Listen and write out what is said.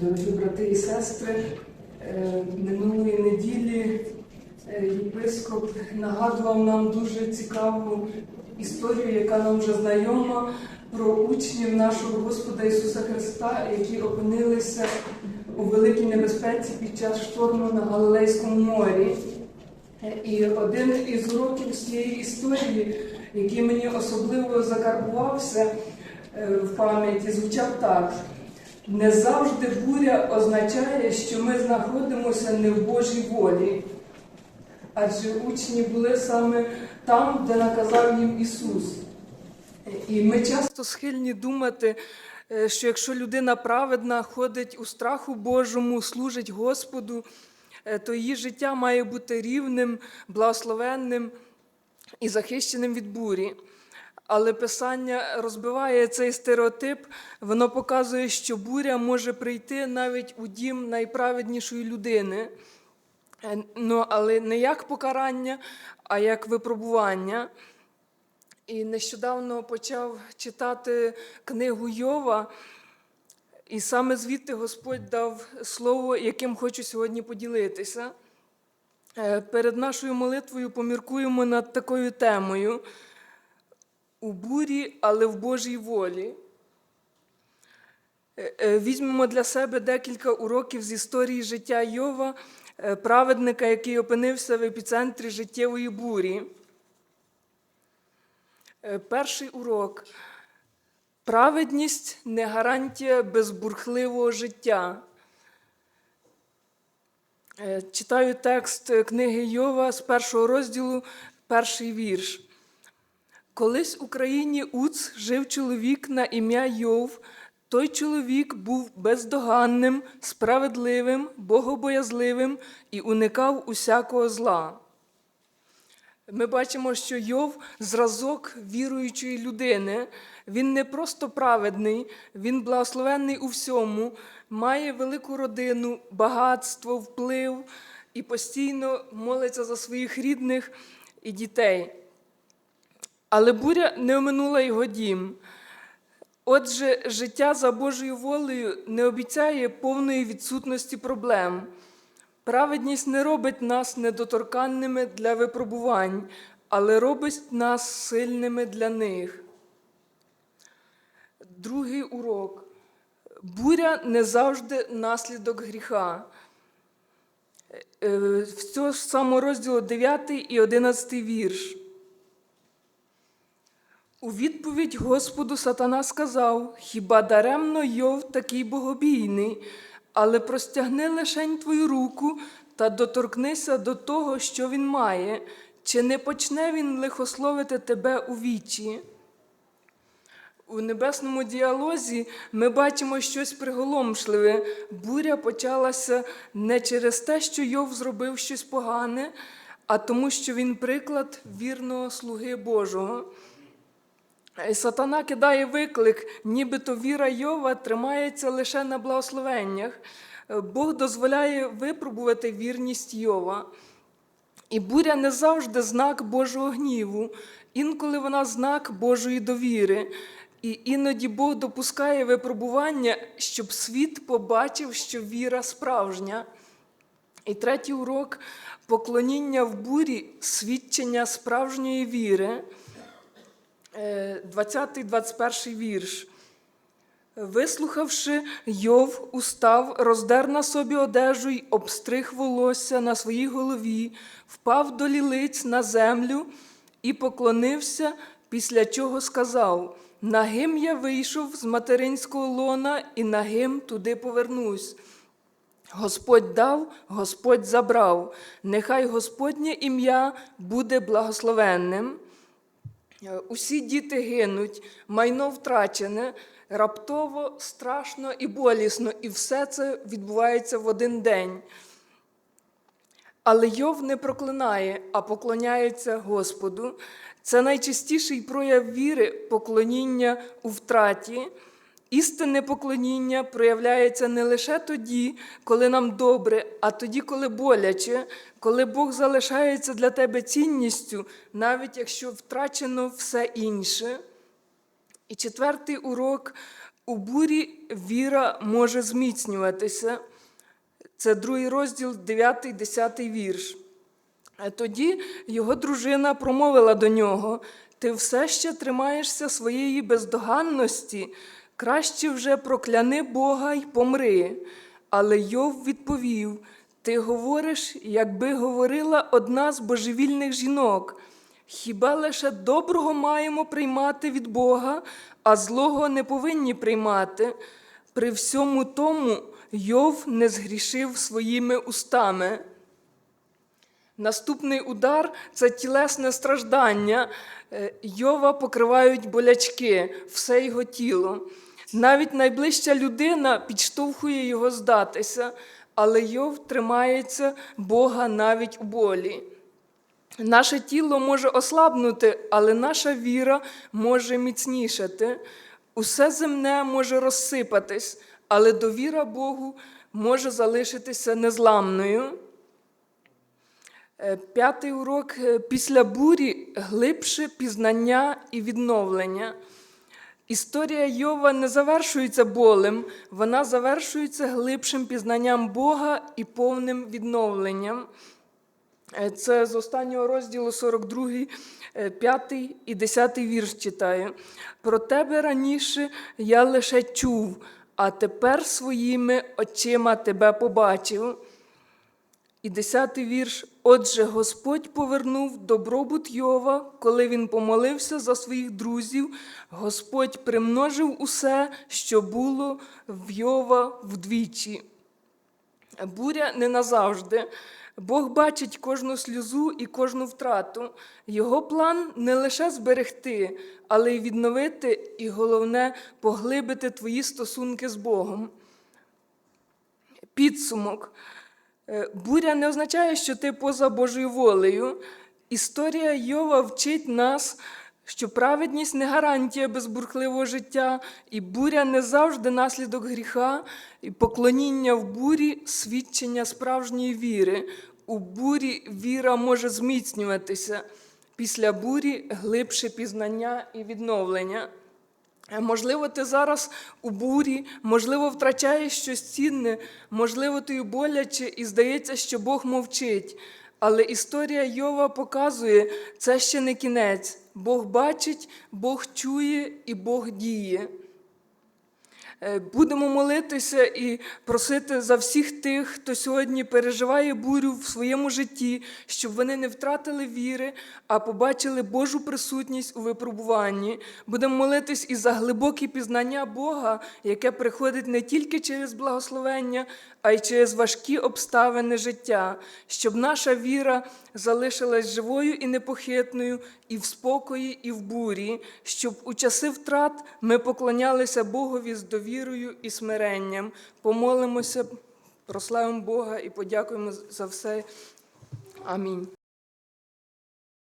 Дорогі брати і сестри, е, минулої неділі е, єпископ нагадував нам дуже цікаву історію, яка нам вже знайома, про учнів нашого Господа Ісуса Христа, які опинилися у великій небезпеці під час шторму на Галилейському морі. Е, І один із уроків цієї історії, який мені особливо закарбувався в пам'яті, звучав так. Не завжди буря означає, що ми знаходимося не в Божій волі, адже учні були саме там, де наказав їм Ісус. І ми часто схильні думати, е, що якщо людина праведна, ходить у страху Божому, служить Господу, е, то її життя має бути рівним, благословенним і захищеним від бурі. Але Писання розбиває цей стереотип, воно показує, що буря може прийти навіть у дім найправеднішої людини. Е, Ну, але не як покарання, а як випробування. І нещодавно почав читати книгу Йова, і саме звідти Господь дав слово, яким хочу сьогодні поділитися. Е, Перед нашою молитвою поміркуємо над такою темою у бурі, але в Божій волі. Е, е, Візьмемо для себе декілька уроків з історії життя Йова, е, праведника, який опинився в епіцентрі життєвої бурі. Перший урок. Праведність не гарантія безбурхливого життя. Читаю текст книги Йова з першого розділу, перший вірш. Колись у країні Уц жив чоловік на ім'я Йов. Той чоловік був бездоганним, справедливим, богобоязливим і уникав усякого зла. Ми бачимо, що Йов зразок віруючої людини. Він не просто праведний, він благословенний у всьому, має велику родину, багатство, вплив і постійно молиться за своїх рідних і дітей. Але буря не оминула його дім. Отже, життя за Божою волею не обіцяє повної відсутності проблем. Праведність не робить нас недоторканними для випробувань, але робить нас сильними для них. Другий урок. Буря не завжди наслідок гріха. Е, В цього ж самого розділу 9 і 11 вірш. У відповідь Господу сатана сказав: Хіба даремно Йов такий богобійний, але простягни лишень твою руку та доторкнися до того, що він має, чи не почне він лихословити тебе у вічі? У небесному діалозі ми бачимо щось приголомшливе. Буря почалася не через те, що Йов зробив щось погане, а тому, що він приклад вірного слуги Божого. І Сатана кидає виклик, нібито віра Йова тримається лише на благословеннях. Бог дозволяє випробувати вірність Йова. І буря не завжди знак Божого гніву, інколи вона знак Божої довіри. І іноді Бог допускає випробування, щоб світ побачив, що віра справжня. І третій урок поклоніння в бурі свідчення справжньої віри. 20-21 вірш. Вислухавши, Йов устав, роздер на собі одежу й обстриг волосся на своїй голові, впав до лілиць на землю і поклонився, після чого сказав: Нагим я вийшов з материнського лона, і нагим туди повернусь. Господь дав, Господь забрав, нехай Господнє ім'я буде благословенним. Е, Усі діти гинуть, майно втрачене, раптово, страшно і болісно, і все це відбувається в один день. Але Йов не проклинає, а поклоняється Господу. Це найчастіший прояв віри, поклоніння у втраті. Істинне поклоніння проявляється не лише тоді, коли нам добре, а тоді, коли боляче, коли Бог залишається для тебе цінністю, навіть якщо втрачено все інше. І четвертий урок У бурі віра може зміцнюватися. Це другий розділ, 9-10 вірш. Е, Тоді його дружина промовила до нього: Ти все ще тримаєшся своєї бездоганності, краще вже прокляни Бога й помри. Але Йов відповів: Ти говориш, якби говорила одна з божевільних жінок. Хіба лише доброго маємо приймати від Бога, а злого не повинні приймати? При всьому тому Йов не згрішив своїми устами. Наступний удар це тілесне страждання. Е, Йова покривають болячки, все його тіло. Навіть найближча людина підштовхує його здатися, але Йов тримається Бога навіть у болі. Наше тіло може ослабнути, але наша віра може міцнішати. Усе земне може розсипатись, але довіра Богу може залишитися незламною. Е, П'ятий урок е, після бурі глибше пізнання і відновлення. Історія Йова не завершується болем, вона завершується глибшим пізнанням Бога і повним відновленням. Е, Це з останнього розділу 42, 5 і 10 вірш читаю. Про тебе раніше я лише чув, а тепер своїми очима тебе побачив. І десятий вірш. Отже, Господь повернув добробут Йова, коли він помолився за своїх друзів. Господь примножив усе, що було в Йова вдвічі. Буря не назавжди. Бог бачить кожну сльозу і кожну втрату. Його план не лише зберегти, але й відновити, і головне поглибити твої стосунки з Богом. Підсумок. Е, Буря не означає, що ти поза Божою волею. Історія Йова вчить нас, що праведність не гарантія безбурхливого життя, і буря не завжди наслідок гріха, і поклоніння в бурі свідчення справжньої віри. У бурі віра може зміцнюватися. Після бурі глибше пізнання і відновлення. Можливо, ти зараз у бурі, можливо, втрачаєш щось цінне, можливо, тобі боляче і здається, що Бог мовчить. Але історія Йова показує, це ще не кінець. Бог бачить, Бог чує і Бог діє. Е, Будемо молитися і просити за всіх тих, хто сьогодні переживає бурю в своєму житті, щоб вони не втратили віри, а побачили Божу присутність у випробуванні. Будемо молитись і за глибоке пізнання Бога, яке приходить не тільки через благословення, а й через важкі обставини життя, щоб наша віра залишилась живою і непохитною, і в спокої, і в бурі, щоб у часи втрат ми поклонялися Богові з довірою і смиренням. Помолимося, прославимо Бога і подякуємо за все. Амінь.